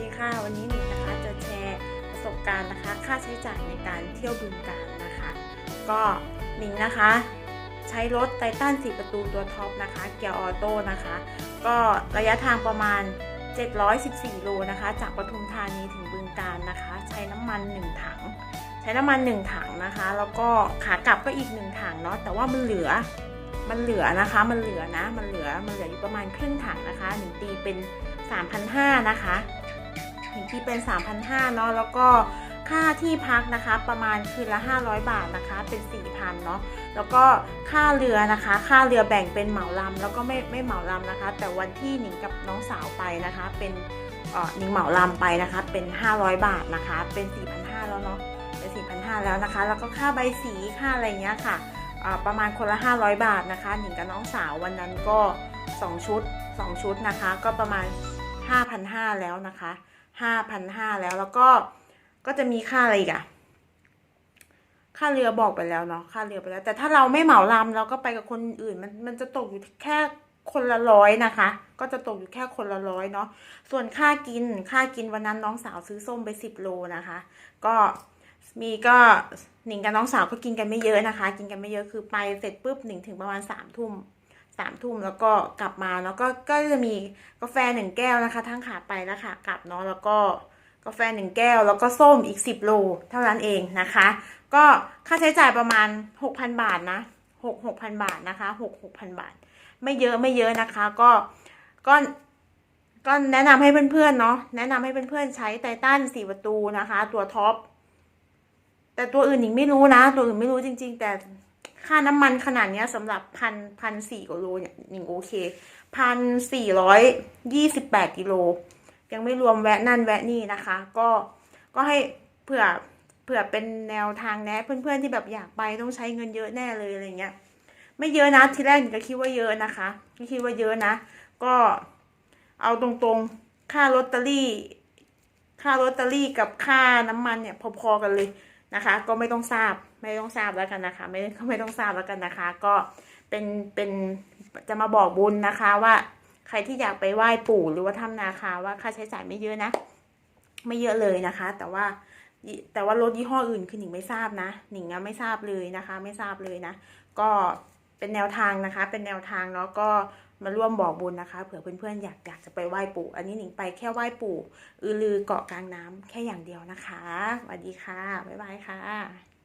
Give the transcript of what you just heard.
ดีค่ะ วันนี้หนิงนะคะจะแชร์ประสบการณ์นะคะ ค่าใช้จ่ายในการเที่ยวบึงการนะคะ ก็หนิงนะคะ ใช้รถไททัน4 ประตูตัวท็อปนะคะ เกียร์ออโต้นะคะ ก็ระยะทางประมาณ 714 โลนะคะ จากปทุมธานีถึงบึงการนะคะ ใช้น้ำมัน 1 ถัง ใช้น้ำมัน 1 ถังนะคะ แล้วก็ขากลับก็อีก 1 ถังเนาะแต่ว่ามันเหลือมันเหลือนะคะ มันเหลือนะ มันเหลือ มันเหลืออยู่ประมาณครึ่งถังนะคะหนึ่งตีเป็น3,500นะคะ หนึ่งตีเป็น3,500เนาะแล้วก็ค่าที่พักนะคะประมาณคืนละ 500 บาทนะคะเป็น 4,000เนาะแล้วก็ค่าเรือนะคะ ค่าเรือแบ่งเป็นเหมาลำแล้วก็ไม่ไม่เหมาลำนะคะ แต่วันที่หนิงกับน้องสาวไปนะคะ เป็นหนิงเหมาลำไปนะคะเป็น 500 บาทนะคะ เป็น 4,500แล้วเนาะเป็น 4,500แล้วนะคะ แล้วก็ค่าใบสีค่าอะไรเงี้ยค่ะประมาณคนละ 500 บาทนะคะหนิงกับน้องสาววันนั้นก็ 2 ชุด 2 ชุดนะคะ ก็ประมาณ 5,500 แล้วนะคะ 5,500 แล้วแล้วก็ก็จะมีค่าอะไรอีกอะค่าเรือบอกไปแล้วเนาะค่าเรือไปแล้ว แต่ถ้าเราไม่เหมาลำเราก็ไปกับคนอื่น มันมันจะตกอยู่แค่คนละร้อยนะคะ ก็จะตกอยู่แค่คนละร้อยเนาะส่วนค่ากินค่ากินวันนั้นน้องสาวซื้อส้มไป10โลนะคะ ก็มีก็หนิงกับน้องสาวก็กินกันไม่เยอะนะคะ กินกันไม่เยอะคือไปเสร็จปุ๊บหนิงถึงประมาณสามทุ่ม สามทุ่มแล้วก็กลับมาแล้วก็ก็จะมีกาแฟหนึ่งแก้วนะคะ ทั้งขาไปและขากลับเนาะแล้วก็กาแฟหนึ่งแก้ว แล้วก็ส้มอีกสิบโลเท่านั้นเองนะคะ ก็ค่าใช้จ่ายประมาณหกพันบาทนะหกหกพันบาทนะคะหกหกพันบาท ไม่เยอะไม่เยอะนะคะ ก็ก็ก็แนะนำให้เพื่อนๆเนาะแนะนำให้เพื่อนๆใช้ไททันสี่ประตูนะคะ ตัวท็อปแต่ตัวอื่นหนิงไม่รู้นะ ตัวอื่นไม่รู้จริง ๆ แต่ ค่าน้ำมันขนาดนี้สำหรับพันพันสี่กิโลเนี่ยหนิงโอเคพันสี่ร้อยยี่สิบแปดกิโล ยังไม่รวมแวะนั่นแวะนี่นะคะ ก็ก็ให้เผื่อเผื่อเป็นแนวทางแนะเพื่อนๆที่แบบอยากไปต้องใช้เงินเยอะแน่เลยอะไรเงี้ย ไม่เยอะนะทีแรกหนิงก็คิดว่าเยอะนะคะก็คิดว่าเยอะนะ ก็เอาตรงๆค่าลอตเตอรี่ ค่าลอตเตอรี่กับค่าน้ำมันเนี่ยพอๆกันเลยนะคะ ก็ไม่ต้องทราบ ไม่ต้องทราบแล้วกันนะคะ ไม่ก็ไม่ต้องทราบแล้วกันนะคะ ก็เป็นเป็นจะมาบอกบุญนะคะว่า ใครที่อยากไปไหว้ปู่หรือว่าถ้ำนาคาว่าค่าใช้จ่ายไม่เยอะนะ ไม่เยอะเลยนะคะ แต่ว่าแต่ว่ารถยี่ห้ออื่นคือหนิงไม่ทราบนะหนิงอะไม่ทราบเลยนะคะ ไม่ทราบเลยนะ ก็เป็นแนวทางนะคะ เป็นแนวทางเนาะก็มาร่วมบอกบุญนะคะเผื่อเพื่อนๆอยากอยากจะไปไหว้ปู่ อันนี้หนิงไปแค่ไหว้ปู่อือลือเกาะกลางน้ำแค่อย่างเดียวนะคะสวัสดีค่ะบ๊ายบายค่ะ